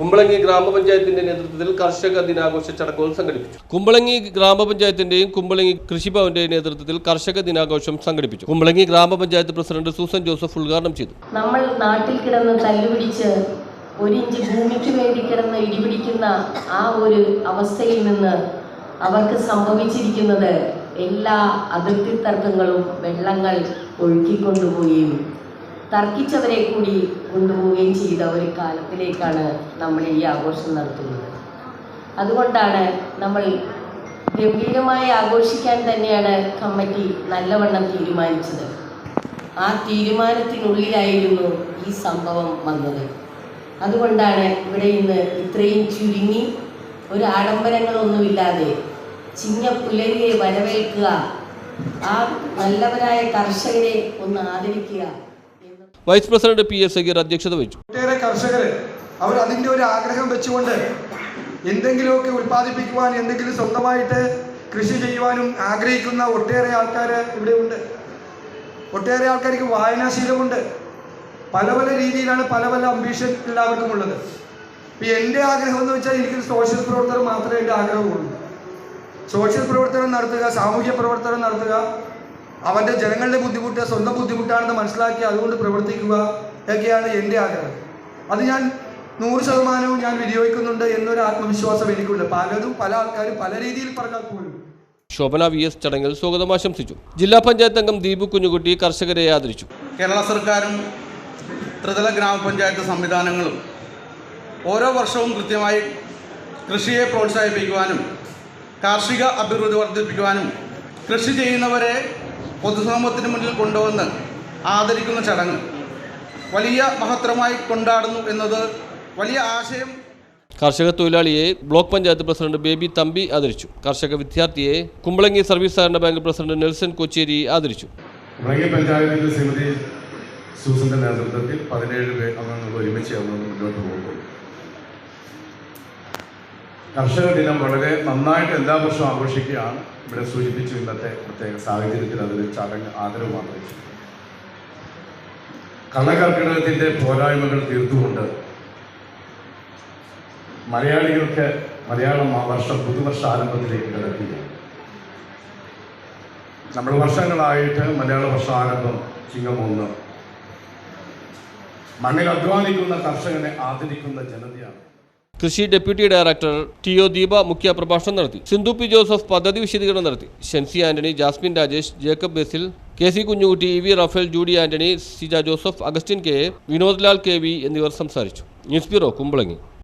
Kumbalangi ഗ്രാമപഞ്ചായത്തിന്റെ നേതൃത്വത്തിൽ കർഷക ദിനാഘോഷ ചടങ്ങുകൾ സംഘടിപ്പിച്ചു. കുമ്പളങ്ങി ഗ്രാമപഞ്ചായത്തിന്റെയും കുമ്പളങ്ങി കൃഷിഭവന്റെയും നേതൃത്വത്തിൽ കർഷക ദിനാഘോഷം സംഘടിപ്പിച്ചു. കുമ്പളങ്ങി ഗ്രാമപഞ്ചായത്ത് പ്രസിഡന്റ് സൂസൻ ജോസഫ് ഉദ്ഘാടനം ചെയ്തു. നമ്മൾ നാട്ടിൽ കിടന്ന് തല്ലുപിടിച്ച് ഒരിഞ്ച് ഭൂമിക്ക് വേണ്ടി കിടന്ന് ഇടിപിടിക്കുന്ന ആ ഒരു അവസ്ഥയിൽ നിന്ന് അവർക്ക് സംഭവിച്ചിരിക്കുന്നത് എല്ലാ അതിർത്തി തർക്കങ്ങളും വെള്ളങ്ങൾ ഒഴുക്കിക്കൊണ്ടുപോവുകയും തർക്കിച്ചവരെ കൂടി കൊണ്ടുപോവുകയും ചെയ്ത ഒരു കാലത്തിലേക്കാണ് നമ്മൾ ഈ ആഘോഷം നടത്തുന്നത്. അതുകൊണ്ടാണ് നമ്മൾ ഗംഭീരമായി ആഘോഷിക്കാൻ തന്നെയാണ് കമ്മിറ്റി നല്ലവണ്ണം തീരുമാനിച്ചത്. ആ തീരുമാനത്തിനുള്ളിലായിരുന്നു ഈ സംഭവം വന്നത്. അതുകൊണ്ടാണ് ഇവിടെ ഇന്ന് ഇത്രയും ചുരുങ്ങി ഒരു ആഡംബരങ്ങളൊന്നുമില്ലാതെ ചിങ്ങ പുലരിയെ വരവേൽക്കുക ആ നല്ലവരായ കർഷകരെ ഒന്ന് ആദരിക്കുക vice president P S Sageer അധ്യക്ഷത വഹിച്ചു. ഒട്ടേറെ കർഷകർ അവർ അതിന്റെ ഒരു ആഗ്രഹം വെച്ചുകൊണ്ട് എന്തെങ്കിലുമൊക്കെ ഉൽപ്പാദിപ്പിക്കുവാൻ എന്തെങ്കിലും സ്വന്തമായിട്ട് കൃഷി ചെയ്യുവാനും ആഗ്രഹിക്കുന്ന ഒട്ടേറെ ആൾക്കാർ ഇവിടെ ഉണ്ട് ഒട്ടേറെ ആൾക്കാർക്ക് വായനാശീലമുണ്ട്. പല പല രീതിയിലാണ് പല പല അംബീഷൻ എല്ലാവർക്കും ഉള്ളത്. ഇപ്പം എന്റെ ആഗ്രഹം എന്ന് വെച്ചാൽ എനിക്ക് സോഷ്യൽ പ്രവർത്തനം മാത്രമേ എന്റെ ആഗ്രഹമുള്ളൂ. സോഷ്യൽ പ്രവർത്തനം നടത്തുക സാമൂഹ്യ പ്രവർത്തനം നടത്തുക അവന്റെ ജനങ്ങളുടെ ബുദ്ധിമുട്ട് സ്വന്തം ബുദ്ധിമുട്ടാണെന്ന് മനസ്സിലാക്കി അതുകൊണ്ട് പ്രവർത്തിക്കുക ഒക്കെയാണ് എന്റെ ആഗ്രഹം. അത് ഞാൻ നൂറ് ശതമാനവും ഞാൻ വിനിയോഗിക്കുന്നുണ്ട് എന്നൊരു ആത്മവിശ്വാസം എനിക്കുണ്ട്. പലതും പല ആൾക്കാരും പല രീതിയിൽ പറഞ്ഞാൽ പോലും. ശോഭന വി എസ് ചടങ്ങിൽ സ്വാഗതം ആശംസിച്ചു. ജില്ലാ പഞ്ചായത്ത് അംഗം ദീപു കുഞ്ഞുകുട്ടി കർഷകരെ ആദരിച്ചു. കേരള സർക്കാരും ത്രിതല ഗ്രാമപഞ്ചായത്ത് സംവിധാനങ്ങളും ഓരോ വർഷവും കൃത്യമായി കൃഷിയെ പ്രോത്സാഹിപ്പിക്കുവാനും കാർഷിക അഭിവൃദ്ധി വർദ്ധിപ്പിക്കുവാനും കൃഷി ചെയ്യുന്നവരെ പൊതുസമൂഹത്തിന് മുന്നിൽ കൊണ്ടുവന്ന് ആദരിക്കുന്ന ചടങ്ങ്. വലിയ മഹത്തരമായി കൊണ്ടാടുന്നു എന്നത് വലിയ ആശയം. കർഷക തൊഴിലാളിയെ ബ്ലോക്ക് പഞ്ചായത്ത് പ്രസിഡന്റ് ബേബി തമ്പി ആദരിച്ചു. കർഷക വിദ്യാർത്ഥിയെ കുമ്പളങ്ങി സർവീസ് സഹകരണ ബാങ്ക് പ്രസിഡന്റ് നെൽസൺ കൊച്ചേരി ആദരിച്ചു. കുമ്പളങ്ങി പഞ്ചായത്തിന്റെ ശ്രീമതി സൂസന്റെ നേതൃത്വത്തിൽ പതിനേഴ് പേർ അംഗങ്ങൾ ഒരുമിച്ച് മുന്നോട്ട് പോകും കർഷക ദിനം വളരെ നന്നായിട്ട് എല്ലാ വർഷവും ആഘോഷിക്കുകയാണ്. ഇവിടെ സൂചിപ്പിച്ചു ഇന്നത്തെ പ്രത്യേക സാഹചര്യത്തിൽ അതിൽ ചടങ്ങ് ആദരവ് മാത്രം കള്ളക്കർക്കിടകത്തിന്റെ പോരായ്മകൾ തീർത്തുകൊണ്ട് മലയാളികൾക്ക് മലയാളം ആ വർഷം പുതുവർഷ ആരംഭത്തിലേക്ക് കിടക്കുകയാണ്. നമ്മൾ വർഷങ്ങളായിട്ട് മലയാള വർഷാരംഭം ചിങ്ങം ഒന്ന്. മണ്ണിൽ അധ്വാനിക്കുന്ന കർഷകനെ ആദരിക്കുന്ന ജനതയാണ് കൃഷി deputy director T O Deepa മുഖ്യ പ്രഭാഷണം നടത്തി. സിന്ധു പി ജോസഫ് പദ്ധതി വിശദീകരണം നടത്തി. Shency Antony Jasmine Rajesh Jacob Basil K C Kunjukutty E V Raphael Judy Antony Sija Joseph Augustine K Vinod Lal K V എന്നിവർ സംസാരിച്ചു. News bureau Kumbalangi.